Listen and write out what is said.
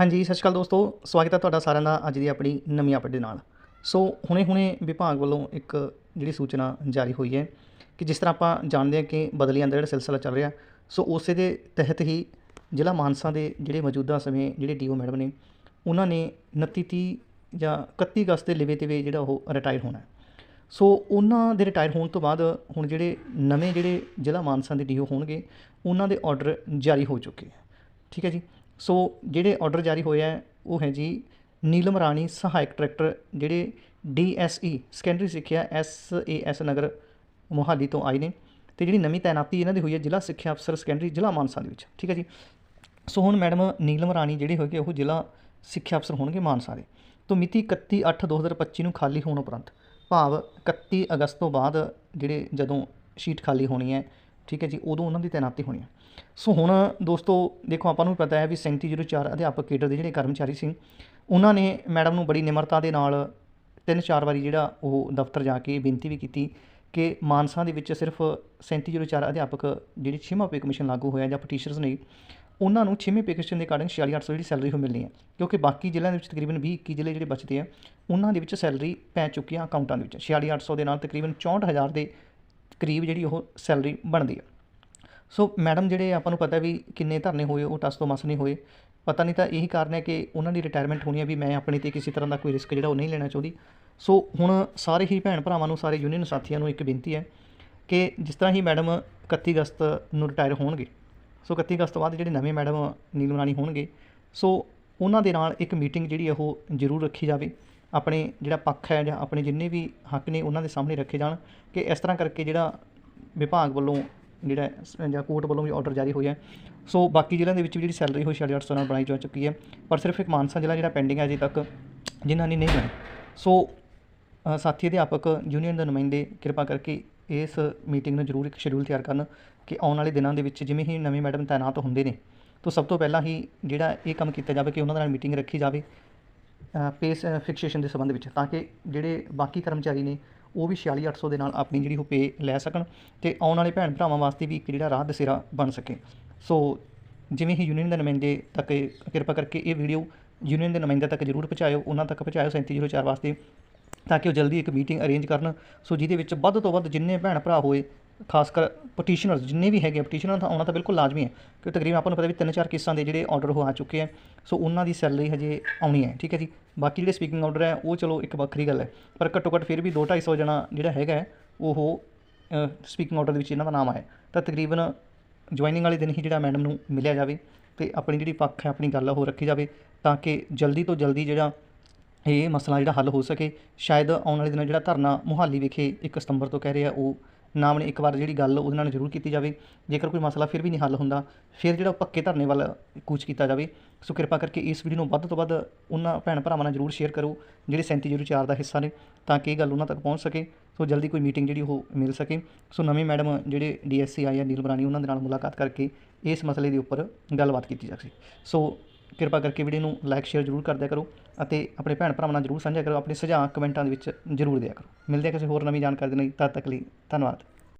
ਹਾਂਜੀ, ਸਤਿ ਸ਼੍ਰੀ ਅਕਾਲ ਦੋਸਤੋ। ਸਵਾਗਤ ਹੈ ਤੁਹਾਡਾ ਸਾਰਿਆਂ ਦਾ ਅੱਜ ਦੀ ਆਪਣੀ ਨਵੀਂ ਅਪਡੇਟ ਦੇ ਨਾਲ। ਸੋ, ਹੁਣੇ-ਹੁਣੇ ਵਿਭਾਗ ਵੱਲੋਂ ਇੱਕ ਜਿਹੜੀ ਸੂਚਨਾ ਜਾਰੀ ਹੋਈ ਹੈ ਕਿ ਜਿਸ ਤਰ੍ਹਾਂ ਆਪਾਂ ਜਾਣਦੇ ਹਾਂ ਕਿ ਬਦਲੀਆਂ ਦਾ ਜਿਹੜਾ ਸਿਲਸਿਲਾ ਚੱਲ ਰਿਹਾ, ਸੋ ਉਸੇ ਦੇ ਤਹਿਤ ਹੀ ਜ਼ਿਲ੍ਹਾ ਮਾਨਸਾ ਦੇ ਜਿਹੜੇ ਮੌਜੂਦਾ ਸਮੇਂ ਜਿਹੜੇ ਡੀਓ ਮੈਡਮ ਨੇ, ਉਹਨਾਂ ਨੇ 29 30 ਜਾਂ 31 ਅਗਸਤ ਦੇ ਲਿਵੇ ਤੇ ਵੇ ਜਿਹੜਾ ਉਹ ਰਿਟਾਇਰ ਹੋਣਾ ਸੋ ਉਹਨਾਂ ਦੇ ਰਿਟਾਇਰ ਹੋਣ ਤੋਂ ਬਾਅਦ ਹੁਣ ਜਿਹੜੇ ਨਵੇਂ ਜਿਹੜੇ ਜ਼ਿਲ੍ਹਾ ਮਾਨਸਾ ਦੇ ਡੀਓ ਹੋਣਗੇ, ਉਹਨਾਂ ਦੇ ਆਰਡਰ ਜਾਰੀ ਹੋ ਚੁੱਕੇ ਹੈ। ਠੀਕ ਹੈ ਜੀ? ਸੋ ਜਿਹੜੇ ਆਰਡਰ ਜਾਰੀ ਹੋਏ ਹੈ ਉਹ ਹੈ ਜੀ ਨੀਲਮ ਰਾਣੀ ਸਹਾਇਕ ਟਰੈਕਟਰ, ਜਿਹੜੇ ਡੀਐਸਈ ਸੈਕੰਡਰੀ ਸਿੱਖਿਆ S A S Nagar Mohali ਤੋਂ ਆਏ ਨੇ ਤੇ ਜਿਹੜੀ ਨਵੀਂ ਤਾਇਨਾਤੀ ਇਹਨਾਂ ਦੀ ਹੋਈ ਹੈ ਜ਼ਿਲ੍ਹਾ ਸਿੱਖਿਆ ਅਫਸਰ ਸੈਕੰਡਰੀ ਜ਼ਿਲ੍ਹਾ ਮਾਨਸਾ ਦੇ ਵਿੱਚ, ਠੀਕ ਹੈ ਜੀ? ਸੋ ਹੁਣ ਮੈਡਮ ਨੀਲਮ ਰਾਣੀ ਜਿਹੜੇ ਹੋਗੇ ਉਹ ਜ਼ਿਲ੍ਹਾ ਸਿੱਖਿਆ ਅਫਸਰ ਹੋਣਗੇ ਮਾਨਸਾ ਦੇ। ਤੋਂ ਮਿਤੀ 31/8/2025 ਨੂੰ ਖਾਲੀ ਹੋਣ ਉਪਰੰਤ, ਭਾਵ 31 ਅਗਸਤ ਤੋਂ ਬਾਅਦ ਜਿਹੜੇ ਜਦੋਂ ਸ਼ੀਟ ਖਾਲੀ ਹੋਣੀ ਹੈ ਠੀਕ ਹੈ ਜੀ, ਉਦੋਂ ਉਹਨਾਂ ਦੀ ਤਾਇਨਾਤੀ ਹੋਣੀ ਹੈ ਸੋ ਹੁਣ ਦੋਸਤੋ, ਦੇਖੋ ਆਪਾਂ ਨੂੰ ਪਤਾ ਹੈ ਵੀ 3704 ਅਧਿਆਪਕ ਕੇਡਰ ਦੇ ਜਿਹੜੇ ਕਰਮਚਾਰੀ ਸੀ, ਉਹਨਾਂ ਨੇ ਮੈਡਮ ਨੂੰ ਬੜੀ ਨਿਮਰਤਾ ਦੇ ਨਾਲ ਤਿੰਨ ਚਾਰ ਵਾਰੀ ਜਿਹੜਾ ਉਹ ਦਫ਼ਤਰ ਜਾ ਕੇ ਬੇਨਤੀ ਵੀ ਕੀਤੀ ਕਿ ਮਾਨਸਾ ਦੇ ਵਿੱਚ ਸਿਰਫ 3704 ਅਧਿਆਪਕ ਜਿਹੜੀ ਛੇਵਾਂ ਪੇ ਕਮਿਸ਼ਨ ਲਾਗੂ ਹੋਇਆ ਜਾਂ ਪਟੀਸ਼ਨਰਸ ਨੇ, ਉਹਨਾਂ ਨੂੰ ਛੇਵੇਂ ਪੇ ਕਮਿਸ਼ਨ ਦੇ ਅਕਾਰਡਿੰਗ 46800 ਜਿਹੜੀ ਸੈਲਰੀ ਉਹ ਮਿਲਣੀ ਹੈ ਕਿਉਂਕਿ ਬਾਕੀ ਜ਼ਿਲ੍ਹਿਆਂ ਦੇ ਵਿੱਚ ਤਕਰੀਬਨ 20 21 ਜ਼ਿਲ੍ਹੇ ਜਿਹੜੇ ਬਚਦੇ ਆ, ਉਹਨਾਂ ਦੇ ਵਿੱਚ ਸੈਲਰੀ ਪੈ ਚੁੱਕੀ ਆ ਅਕਾਊਂਟਾਂ ਦੇ ਵਿੱਚ। 46800 ਦੇ ਨਾਲ ਤਕਰੀਬਨ 64000 ਦੇ ਕਰੀਬ ਜਿਹੜੀ ਉਹ ਸੈਲਰੀ ਬਣਦੀ ਆ। ਸੋ ਮੈਡਮ ਜਿਹੜੇ ਆਪਾਂ ਨੂੰ ਪਤਾ ਵੀ ਕਿੰਨੇ ਧਰਨੇ ਹੋਏ, ਉਹ ਟਸ ਤੋਂ ਮਸ ਨਹੀਂ ਹੋਏ। ਪਤਾ ਨਹੀਂ ਤਾਂ ਇਹੀ ਕਾਰਨ ਹੈ ਕਿ ਉਹਨਾਂ ਦੀ ਰਿਟਾਇਰਮੈਂਟ ਹੋਣੀ ਹੈ ਵੀ ਮੈਂ ਆਪਣੇ ਤੇ ਕਿਸੇ ਤਰ੍ਹਾਂ ਦਾ ਕੋਈ ਰਿਸਕ ਜਿਹੜਾ ਉਹ ਨਹੀਂ ਲੈਣਾ ਚਾਹੁੰਦੀ। ਸੋ ਹੁਣ ਸਾਰੇ ਹੀ ਭੈਣ ਭਰਾਵਾਂ ਨੂੰ, ਸਾਰੇ ਯੂਨੀਅਨ ਸਾਥੀਆਂ ਨੂੰ ਇੱਕ ਬੇਨਤੀ ਹੈ ਕਿ ਜਿਸ ਤਰ੍ਹਾਂ ਹੀ ਮੈਡਮ 31 ਅਗਸਤ ਨੂੰ ਰਿਟਾਇਰ ਹੋਣਗੇ, ਸੋ 31 ਅਗਸਤ ਤੋਂ ਬਾਅਦ ਜਿਹੜੇ ਨਵੇਂ ਮੈਡਮ ਨੀਲਮ ਰਾਣੀ ਹੋਣਗੇ, ਸੋ ਉਹਨਾਂ ਦੇ ਨਾਲ ਇੱਕ ਮੀਟਿੰਗ ਜਿਹੜੀ ਹੈ ਉਹ ਜ਼ਰੂਰ ਰੱਖੀ ਜਾਵੇ। ਆਪਣੇ ਜਿਹੜਾ ਪੱਖ ਹੈ ਜਾਂ ਆਪਣੇ ਜਿੰਨੇ ਵੀ ਹੱਕ ਨੇ ਉਹਨਾਂ ਦੇ ਸਾਹਮਣੇ ਰੱਖੇ ਜਾਣ ਕਿ ਇਸ ਤਰ੍ਹਾਂ ਕਰਕੇ ਜਿਹੜਾ ਵਿਭਾਗ ਵੱਲੋਂ ਜਿਹੜਾ ਜਾਂ ਕੋਰਟ ਵੱਲੋਂ ਵੀ ਆਰਡਰ ਜਾਰੀ ਹੋਇਆ ਸੋ ਬਾਕੀ ਜ਼ਿਲ੍ਹਿਆਂ ਦੇ ਵਿੱਚ ਵੀ ਜਿਹੜੀ ਸੈਲਰੀ ਹੋਈ 850 ਨਾਲ ਬਣਾਈ ਜਾ ਚੁੱਕੀ ਹੈ, ਪਰ ਸਿਰਫ ਇੱਕ ਮਾਨਸਾ ਜ਼ਿਲ੍ਹਾ ਜਿਹੜਾ ਪੈਂਡਿੰਗ ਹੈ ਅਜੇ ਤੱਕ, ਜਿਨ੍ਹਾਂ ਨੇ ਨਹੀਂ ਬਣੀ ਸੋ ਸਾਥੀ ਅਧਿਆਪਕ ਯੂਨੀਅਨ ਦੇ ਨੁਮਾਇੰਦੇ, ਕਿਰਪਾ ਕਰਕੇ ਇਸ ਮੀਟਿੰਗ ਨੂੰ ਜ਼ਰੂਰ ਇੱਕ ਸ਼ਡਿਊਲ ਤਿਆਰ ਕਰਨ ਕਿ ਆਉਣ ਵਾਲੇ ਦਿਨਾਂ ਦੇ ਵਿੱਚ ਜਿਵੇਂ ਹੀ ਨਵੇਂ ਮੈਡਮ ਤਾਇਨਾਤ ਹੁੰਦੇ ਨੇ, ਤਾਂ ਸਭ ਤੋਂ ਪਹਿਲਾਂ ਹੀ ਜਿਹੜਾ ਇਹ ਕੰਮ ਕੀਤਾ ਜਾਵੇ ਕਿ ਉਹਨਾਂ ਦੇ ਨਾਲ ਮੀਟਿੰਗ ਰੱਖੀ ਜਾਵੇ। ਪੇਸ ਫਿਕਸੇਸ਼ਨ ਦੇ ਸੰਬੰਧ ਵਿੱਚ, ਤਾਂ ਕਿ ਜਿਹੜੇ ਬਾਕੀ ਕਰਮਚਾਰੀ ਨੇ, ਉਹ ਵੀ 46800 ਦੇ ਨਾਲ ਆਪਣੀ ਜਿਹੜੀ ਉਹ ਪੇ ਲੈ ਸਕਣ ਤੇ ਆਉਣ ਵਾਲੇ ਭੈਣ ਭਰਾਵਾਂ ਵਾਸਤੇ ਵੀ ਇੱਕ ਜਿਹੜਾ ਰਾਹ ਦਸੇਰਾ ਬਣ ਸਕੇ। ਸੋ ਜਿਵੇਂ ਹੀ ਯੂਨੀਅਨ ਦੇ ਨੁਮਾਇੰਦੇ ਤੱਕ, ਕਿਰਪਾ ਕਰਕੇ ਇਹ ਵੀਡੀਓ ਯੂਨੀਅਨ ਦੇ ਨੁਮਾਇੰਦੇ ਤੱਕ ਜ਼ਰੂਰ ਪਹੁੰਚਾਇਓ, ਉਹਨਾਂ ਤੱਕ ਪਹੁੰਚਾਇਓ 3704 ਵਾਸਤੇ, ਤਾਂ ਕਿ ਉਹ ਜਲਦੀ ਇੱਕ ਮੀਟਿੰਗ ਅਰੇਂਜ ਕਰਨ। ਸੋ ਜਿਹਦੇ ਵਿੱਚ ਵੱਧ ਤੋਂ ਵੱਧ ਜਿੰਨੇ ਭੈਣ ਭਰਾ ਹੋਏ ਖਾਸ ਕਰ ਪਟੀਸ਼ਨਰਸ ਜਿੰਨੇ ਵੀ ਹੈਗੇ ਪਟੀਸ਼ਨਰ ਤਾਂ ਆਉਣਾ ਤਾਂ ਬਿਲਕੁਲ ਲਾਜ਼ਮੀ ਹੈ। ਕਿਉਂਕਿ ਤਕਰੀਬਨ ਆਪਾਂ ਨੂੰ ਪਤਾ ਵੀ ਤਿੰਨ ਚਾਰ ਕਿਸਾਂ ਦੇ ਜਿਹੜੇ ਆਰਡਰ ਉਹ ਆ ਚੁੱਕੇ ਆ। ਸੋ ਉਹਨਾਂ ਦੀ ਸੈਲਰੀ ਹਜੇ ਆਉਣੀ ਹੈ, ਠੀਕ ਹੈ ਜੀ। ਬਾਕੀ ਜਿਹੜੇ ਸਪੀਕਿੰਗ ਆਰਡਰ ਹੈ, ਉਹ ਚਲੋ ਇੱਕ ਵੱਖਰੀ ਗੱਲ ਹੈ। ਪਰ ਘੱਟੋ ਘੱਟ ਫਿਰ ਵੀ 2 250 ਜਣਾ ਜਿਹੜਾ ਹੈਗਾ ਉਹ ਸਪੀਕਿੰਗ ਆਰਡਰ ਦੇ ਵਿੱਚ ਇਹਨਾਂ ਦਾ ਨਾਮ ਆਇਆ। ਤਾਂ ਤਕਰੀਬਨ ਜੁਆਇਨਿੰਗ ਵਾਲੇ ਦਿਨ ਹੀ ਜਿਹੜਾ ਮੈਡਮ ਨੂੰ ਮਿਲਿਆ ਜਾਵੇ ਤੇ ਆਪਣੀ ਜਿਹੜੀ ਪੱਖ ਹੈ, ਆਪਣੀ ਗੱਲ ਹੈ ਉਹ ਰੱਖੀ ਜਾਵੇ ਤਾਂ ਕਿ ਜਲਦੀ ਤੋਂ ਜਲਦੀ ਜਿਹੜਾ ਇਹ ਮਸਲਾ ਜਿਹੜਾ ਹੱਲ ਹੋ ਸਕੇ। ਸ਼ਾਇਦ ਆਉਣ ਵਾਲੇ ਦਿਨਾਂ ਜਿਹੜਾ ਧਰਨਾ ਮੁਹਾਲੀ ਵਿਖੇ 1 ਸਤੰਬਰ ਤੋਂ ਕਹਿ ਰਿਹਾ, ਉਹ ਨਾਮ ਨੇ ਇੱਕ ਵਾਰ ਜਿਹੜੀ ਗੱਲ ਉਹਦੇ ਨਾਲ ਜ਼ਰੂਰ ਕੀਤੀ ਜਾਵੇ। ਜੇਕਰ ਕੋਈ ਮਸਲਾ ਫਿਰ ਵੀ ਨਹੀਂ ਹੱਲ ਹੁੰਦਾ, ਫਿਰ ਜਿਹੜਾ ਪੱਕੇ ਧਰਨੇ ਵੱਲ ਕੂਚ ਕੀਤਾ ਜਾਵੇ। ਸੋ ਕਿਰਪਾ ਕਰਕੇ ਇਸ ਵੀਡੀਓ ਨੂੰ ਵੱਧ ਤੋਂ ਵੱਧ ਉਹਨਾਂ ਭੈਣ ਭਰਾਵਾਂ ਨਾਲ ਜ਼ਰੂਰ ਸ਼ੇਅਰ ਕਰੋ, ਜਿਹੜੇ 3704 ਦਾ ਹਿੱਸਾ ਨੇ, ਤਾਂ ਕਿ ਇਹ ਗੱਲ ਉਹਨਾਂ ਤੱਕ ਪਹੁੰਚ ਸਕੇ। ਸੋ ਜਲਦੀ ਕੋਈ ਮੀਟਿੰਗ ਜਿਹੜੀ ਉਹ ਮਿਲ ਸਕੇ। ਸੋ ਨਵੇਂ ਮੈਡਮ ਜਿਹੜੇ ਡੀਐਸਸੀ ਆਈ ਆ, ਨੀਲ ਬਰਾਣੀ ਉਹਨਾਂ ਦੇ ਨਾਲ ਮੁਲਾਕਾਤ ਕਰਕੇ ਇਸ ਮਸਲੇ ਦੇ ਉੱਪਰ ਗੱਲਬਾਤ ਕੀਤੀ ਜਾ ਸਕੇ ਸੋ ਕਿਰਪਾ ਕਰਕੇ ਵੀਡੀਓ ਨੂੰ ਲਾਈਕ, ਸ਼ੇਅਰ ਜ਼ਰੂਰ ਕਰ ਦਿਆ ਕਰੋ ਅਤੇ ਆਪਣੇ ਭੈਣ ਭਰਾਵਾਂ ਨਾਲ ਜ਼ਰੂਰ ਸਾਂਝਾ ਕਰੋ, ਆਪਣੇ ਸੁਝਾਅ ਕਮੈਂਟਾਂ ਦੇ ਵਿੱਚ ਜ਼ਰੂਰ ਦਿਆ ਕਰੋ। ਮਿਲਦੇ ਹਾਂ ਕਿਸੇ ਹੋਰ ਨਵੀਂ ਜਾਣਕਾਰੀ ਦੇ ਲਈ, ਤਦ ਤੱਕ ਲਈ ਧੰਨਵਾਦ।